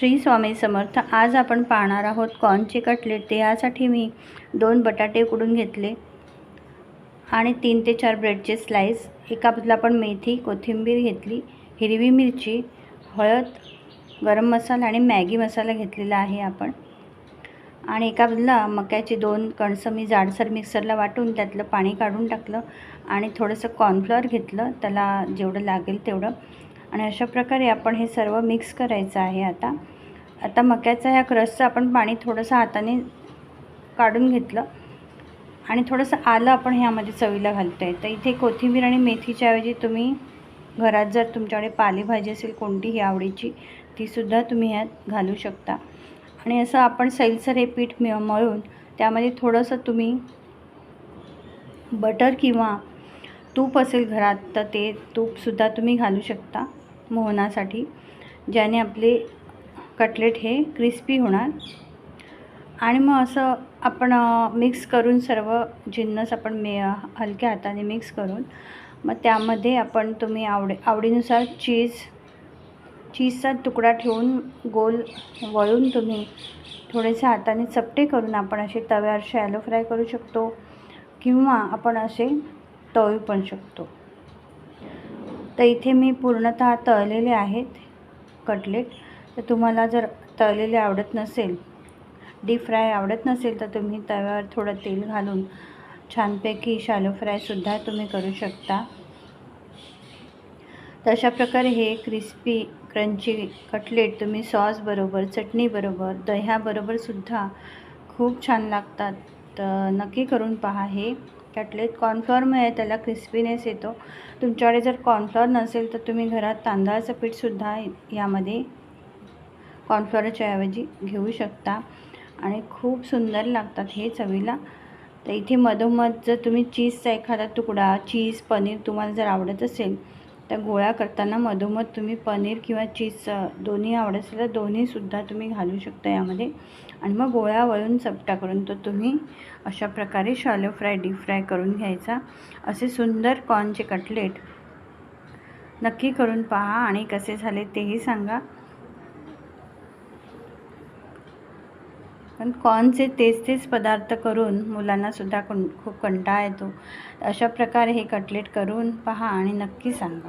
श्री स्वामी समर्थ आज आपण पाहणार आहोत कॉर्नचे कटलेट. ते यासाठी मी दोन बटाटे उकडून घेतले आणि तीन ते चार ब्रेडचे स्लाईस एका बाजूला आपण मेथी कोथिंबीर घेतली हिरवी मिरची हळद गरम मसाला आणि मॅगी मसाला घेतलेला आहे आपण. आणि एका बाजूला मक्याचे दोन कणसं मी जाडसर मिक्सरला वाटून त्यातलं पाणी काढून टाकलं आणि थोडंसं कॉर्नफ्लॉवर घेतलं. त्याला जेवढं लागेल तेवढं. आणि अशा प्रकारे आपण हे सर्व मिक्स करायचं आहे आता. आता मक्याचा ह्या क्रसचं आपण पाणी थोडंसं हाताने काढून घेतलं. आणि थोडंसं आलं आपण ह्यामध्ये चवीला घालतो आहे तर इथे कोथिंबीर आणि मेथीच्या ऐवजी तुम्ही घरात जर तुमच्याकडे पालेभाजी असेल कोणतीही आवडीची तीसुद्धा तुम्ही ह्यात घालू शकता. आणि असं आपण सैलसर हे पीठ मिळ मळून त्यामध्ये थोडंसं तुम्ही बटर किंवा तूप असेल घरात तर ते तूपसुद्धा तुम्ही घालू शकता. मोहनासाठी ज्याने आपले कटलेट हे क्रिस्पी होणार. आणि मग असं आपण मिक्स करून सर्व जिन्नस आपण मे हलक्या हाताने मिक्स करून मग त्यामध्ये आपण तुम्ही आवडी आवडीनुसार चीज चीजचा तुकडा ठेवून गोल वळून तुम्ही थोडेसे हाताने चपटे करून आपण असे तव्यावर शॅलो फ्राय करू शकतो किंवा आपण असे तळू पण शकतो. तर इथे मी पूर्णतः तळलेले आहेत कटलेट. तर तुम्हाला जर तळलेले आवडत नसेल डीप फ्राय आवडत नसेल तर तुम्ही तव्यावर थोडं तेल घालून छानपैकी शालो फ्रायसुद्धा तुम्ही करू शकता. तर अशा प्रकारे हे क्रिस्पी क्रंची कटलेट तुम्ही सॉसबरोबर चटणीबरोबर दह्याबरोबरसुद्धा खूप छान लागतात. तर नक्की करून पहा हे. कटलेट कॉर्नफ्लॉरमुळे त्याला क्रिस्पीनेस येतो. तुमच्याकडे जर कॉर्नफ्लॉर नसेल तर तुम्ही घरात तांदळाचं पीठसुद्धा यामध्ये कॉर्नफ्लॉरच्या ऐवजी घेऊ शकता. आणि खूप सुंदर लागतात हे चवीला. तर इथे मधोमध जर तुम्ही चीजचा एखादा तुकडा चीज पनीर तुम्हाला जर आवडत असेल त्या गोळा करताना मधोमध तुम्ही पनीर किंवा चीज दोन्ही आवडत असेल तर दोन्हीसुद्धा तुम्ही घालू शकता यामध्ये. आणि मग गोळा वळून चपटा करून तो तुम्ही अशा प्रकारे शॉलो फ्राय डीप फ्राय करून घ्यायचा. असे सुंदर कॉर्नचे कटलेट नक्की करून पहा आणि कसे झाले तेही सांगा. पण कॉर्नचे तेच तेच पदार्थ करून मुलांनासुद्धा कं खूप कंटाळा येतो. अशा प्रकारे हे कटलेट करून पहा आणि नक्की सांगा.